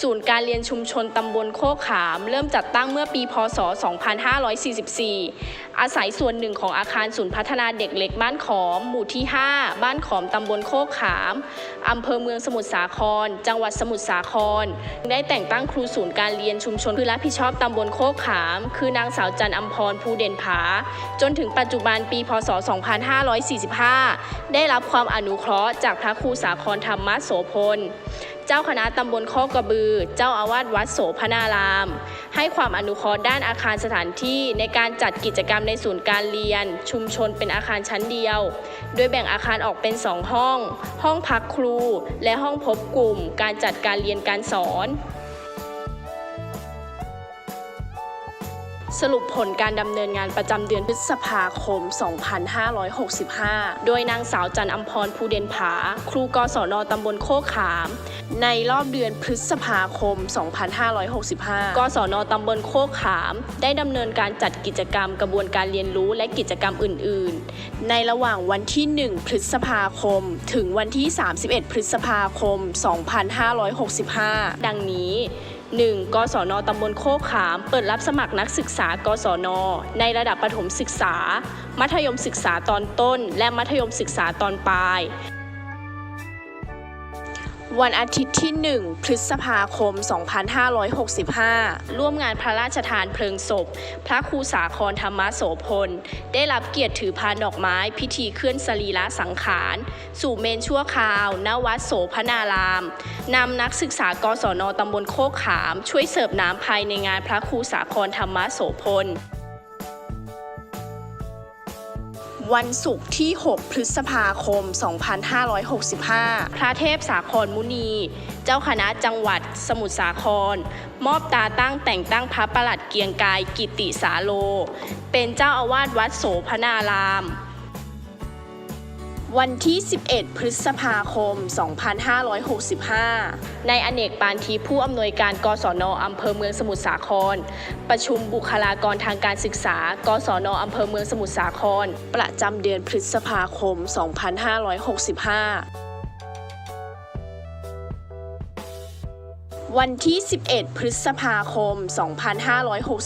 ศูนย์การเรียนชุมชนตำบลโคกขาม เริ่มจัดตั้งเมื่อปี พศ 2544 อาศัยส่วนหนึ่งของอาคารศูนย์พัฒนาเด็กเล็กบ้านขอม หมู่ที่ 5 บ้านขอมตำบลโคกขามอำเภอเมืองสมุทรสาคร จังหวัดสมุทรสาคร ได้แต่งตั้งครูศูนย์การเรียนชุมชนคือรับผิดชอบตำบลโคกขาม คือนางสาวจันอัมพรภูเด่นผา จนถึงปัจจุบันปี พศ 2545 ได้รับความอนุเคราะห์จากพระครูสาครธรรมโสพล เจ้าคณะตำบลโคกกระบือ เจ้าอาวาสวัดโสพนาราม ให้ความอนุเคราะห์ด้านอาคารสถานที่ในการจัดกิจกรรมในศูนย์การเรียน ชุมชนเป็นอาคารชั้นเดียว โดยแบ่งอาคารออกเป็น 2 ห้อง ห้องพักครู และห้องพบกลุ่ม การจัดการเรียนการสอน สรุปผลการดำเนินงานประจำเดือนพฤษภาคม 2565 โดยนางสาวจันอัมพรภูเดนผา ครูกศนตำบลโคขาม ในรอบเดือนพฤษภาคม 2565 กศนตำบลโคขาม ได้ดำเนินการจัดกิจกรรมกระบวนการเรียนรู้และกิจกรรมอื่น ๆ ในระหว่างวันที่ 1 พฤษภาคม ถึงวันที่ 31 พฤษภาคม 2565 ดังนี้ 1. กศนตำบลโคกขาม เปิดรับสมัครนักศึกษากศน ในระดับประถมศึกษา มัธยมศึกษาตอนต้น และมัธยมศึกษาตอนปลาย วันอาทิตย์ที่ 1 พฤษภาคม 2565 ร่วมงานพระราชทานเพลิงศพ พระครูสาครธรรมโสพล ได้รับเกียรติถือพานดอกไม้พิธีเคลื่อนสรีระสังขาร สู่เมนชั่วคราวณวัดโสพนาราม นำนักศึกษากศนตำบลโคกขาม ช่วยเสิร์ฟน้ำภายในงานพระครูสาครธรรมโสพล วันศุกร์ที่ 6 พฤษภาคม 2565 พระเทพสาครมุนี เจ้าคณะจังหวัดสมุทรสาคร มอบตาตั้งแต่งตั้งพระประหลัดเกียงกายกิติสาโล เป็นเจ้าอาวาสวัดโสพนาราม วันที่ 11 พฤษภาคม 2565ในอเนกปานทีผู้อำนวยการกศนอำเภอเมืองสมุทรสาคร ประชุมบุคลากรทางการศึกษา กศนอำเภอเมืองสมุทรสาคร ประจำเดือนพฤษภาคม 2565วันที่ 11 พฤษภาคม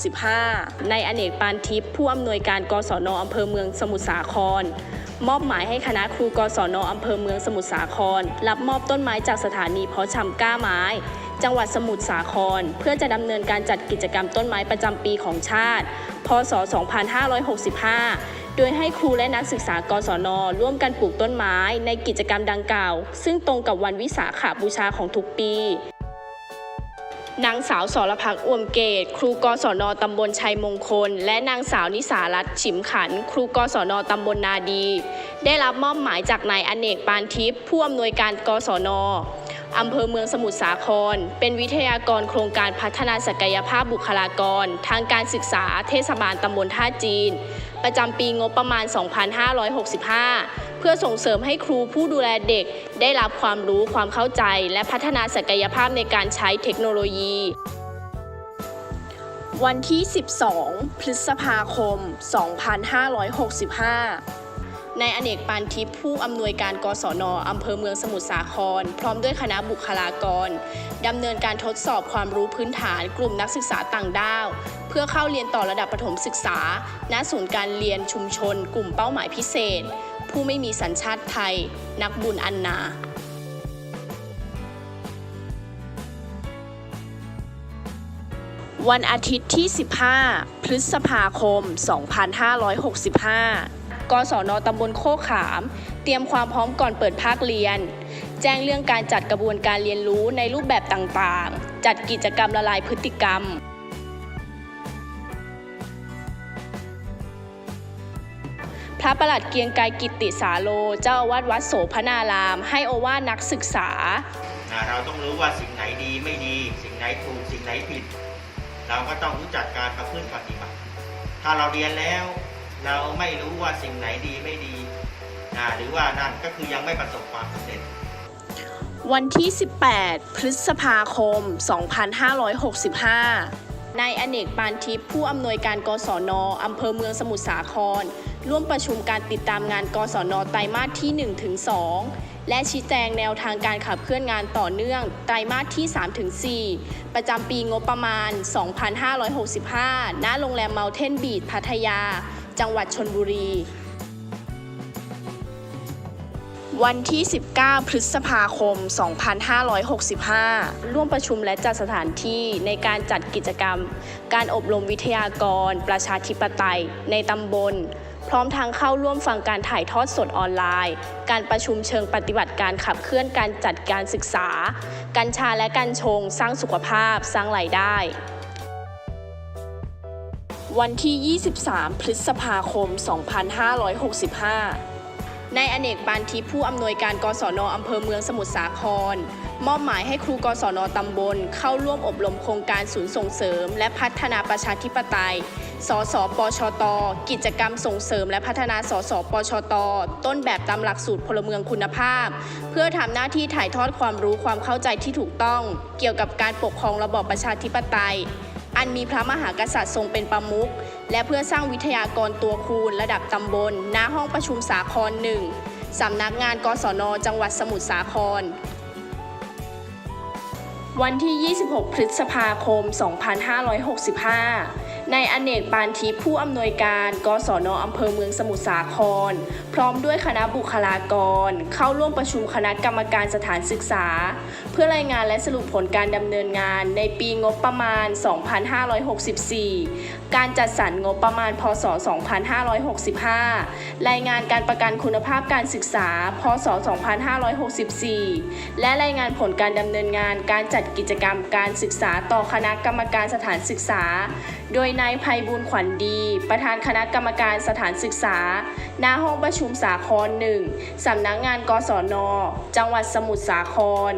2565 ในอเนกปานทิพย์ผู้อำนวยการกศนอำเภอเมืองสมุทรสาคร มอบหมายให้คณะครูกศนอำเภอเมืองสมุทรสาคร รับมอบต้นไม้จากสถานีเพาะชำก้าไม้ จังหวัดสมุทรสาคร เพื่อจะดำเนินการจัดกิจกรรมต้นไม้ประจำปีของชาติ พศ 2565 โดยให้ครูและนักศึกษากศนร่วมกันปลูกต้นไม้ในกิจกรรมดังกล่าว ซึ่งตรงกับวันวิสาขบูชาของทุกปี นางสาวสรพักอ่วมเกต ครูกศนตำบลชัยมงคล และนางสาวนิสารัตน์ฉิมขัน ครูกศนตำบลนาดี ได้รับมอบหมายจากนายอเนกปานทิพย์ผู้อำนวยการกศนอำเภอเมืองสมุทรสาคร เป็นวิทยากรโครงการพัฒนาศักยภาพบุคลากร ทางการศึกษาเทศบาลตำบลท่าจีน ประจำปีงบประมาณ 2565 พื่อส่งเสริมให้ครูผู้ดูแลเด็ก ได้รับความรู้ความเข้าใจ และพัฒนาศักยภาพในการใช้เทคโนโลยี วันที่ 12 พฤษภาคม 2565ในอเนกปานทิพย์ผู้อำนวยการกศนอำเภอเมืองสมุทรสาคร พร้อมด้วยคณะบุคลากรดำเนินการทดสอบความรู้พื้นฐานกลุ่มนักศึกษาต่างด้าว เพื่อเข้าเรียนต่อระดับประถมศึกษา ณศูนย์การเรียนชุมชน กลุ่มเป้าหมายพิเศษ ผู้ไม่มีสัญชาติไทย นักบุญอันนาวันอาทิตย์ที่ 15 พฤษภาคม 2565 กศนตำบลโคขาม เตรียมความพร้อมก่อนเปิดภาคเรียน แจ้งเรื่องการจัดกระบวนการเรียนรู้ในรูปแบบต่างๆ จัดกิจกรรมละลายพฤติกรรม ระประหลัดเกรียงไกรกิตติสาโล เจ้าอาวาสวัดโสพนาราม ให้โอวาทนักศึกษาอ่าเราต้องรู้ว่าสิ่งไหนดีไม่ดี สิ่งไหนถูกสิ่งไหนผิด เราก็ต้องรู้จักการประพฤติปฏิบัติ ถ้าเราเรียนแล้ว เราไม่รู้ว่าสิ่งไหนดีไม่ดีอ่าหรือว่านั่นก็คือยังไม่ประสบความสำเร็จวันที่ 18 พฤษภาคม 2565 นายอเนกปานทิพย์ผู้อำนวยการกศนอำเภอเมืองสมุทรสาคร ร่วมประชุมการติดตามงานกศนไตรมาสที่1-2และชี้แจงแนวทางการขับเคลื่อนงานต่อเนื่อง ไตรมาสที่3-4ประจำปีงบประมาณ 2565 ณ โรงแรมเมาเทนบีดพัทยา จังหวัดชนบุรี วันที่ 19 พฤษภาคม 2565 ร่วมประชุมและจัดสถานที่ในการจัดกิจกรรม การอบรมวิทยากร ประชาธิปไตย ในตำบล พร้อมทางเข้าร่วมฟังการถ่ายทอดสดออนไลน์ การประชุมเชิงปฏิบัติการขับเคลื่อนการจัดการศึกษา กัญชาและกัญชง สร้างสุขภาพ สร้างรายได้ วันที่ 23 พฤษภาคม 2565 นายอเนกปานทิพย์ผู้อำนวยการกศนอำเภอเมืองสมุทรสาคร มอบหมายให้ครูกศนตำบล เข้าร่วมอบรมโครงการศูนย์ส่งเสริม และพัฒนาประชาธิปไตย สสปชต กิจกรรมส่งเสริมและพัฒนาสสปชต ต้นแบบตามหลักสูตรพลเมืองคุณภาพ เพื่อทำหน้าที่ถ่ายทอดความรู้ความเข้าใจที่ถูกต้อง เกี่ยวกับการปกครองระบอบประชาธิปไตย อันมีพระมหากษัตริย์ทรงเป็นประมุขและเพื่อสร้างวิทยากรตัวคูณ ระดับตำบลณห้องประชุมสาครหนึ่งสำนักงานกศน จังหวัดสมุทรสาคร วันที่ 26 พฤษภาคม 2565 นายอเนกปานทิพย์ผู้อำนวยการกศนอำเภอเมืองสมุทรสาคร พร้อมด้วยคณะบุคลากร เข้าร่วมประชุมคณะกรรมการสถานศึกษา เพื่อรายงานและสรุปผลการดำเนินงานในปีงบประมาณ 2564การจัดสรรงบประมาณ พศ 2565 รายงานการประกันคุณภาพการศึกษา พศ 2564 และรายงานผลการดำเนินงานการจัดกิจกรรมการศึกษาต่อคณะกรรมการสถานศึกษา โดยนายภัยบุญขวัญดี ประธานคณะกรรมการสถานศึกษาหน้าห้องประชุมสาครหนึ่งสำนักงาน กศน จังหวัดสมุทรสาคร